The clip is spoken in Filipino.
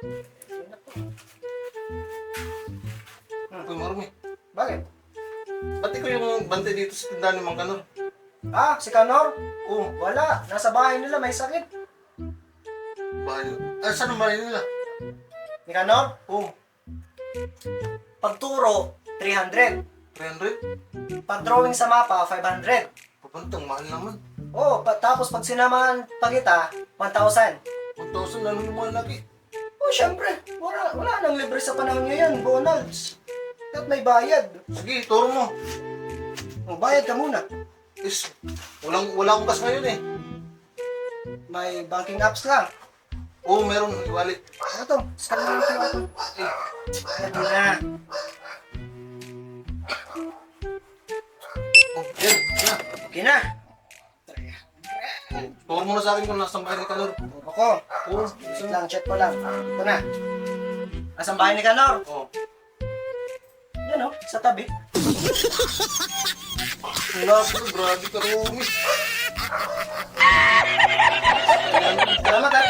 Uy, marumi. Bakit? Ba't ikaw yung bantay dito sa tindahan ni Mang Kanor? Ah, si Kanor? Oh, wala. Nasa bahay nila may sakit. Bahay Ah, saan ang bahay nila? Ni Kanor? Oh. Pagturo, 300. 300? Pag-drawing sa mapa, 500. Papantang mahal naman. Oh, pa- tapos pag sinamahan pa kita, 1,000. 1,000 lalo yung mga laki. Oh, syempre. Wala, wala nang libre sa panahon ngayon, Bonalds. At may bayad. Sige, turo mo. Oh, bayad ka muna. Is, walang, wala akong cash ngayon eh. May banking apps lang. Oo, meron. Iwalit. Ano to? Scan mo yung QR code. Eh, Ito na. oh, yan. Yan. Okay na. Puro mo na sa akin kung nasaan bahay ni Kanor. Ako. Oo. Wait lang, check ko lang. Ah, ito na. Nasaan bahay ni Kanor? Oo. Yan o, sa tabi. Ang ko, grabe ka rumi. Salamat ah.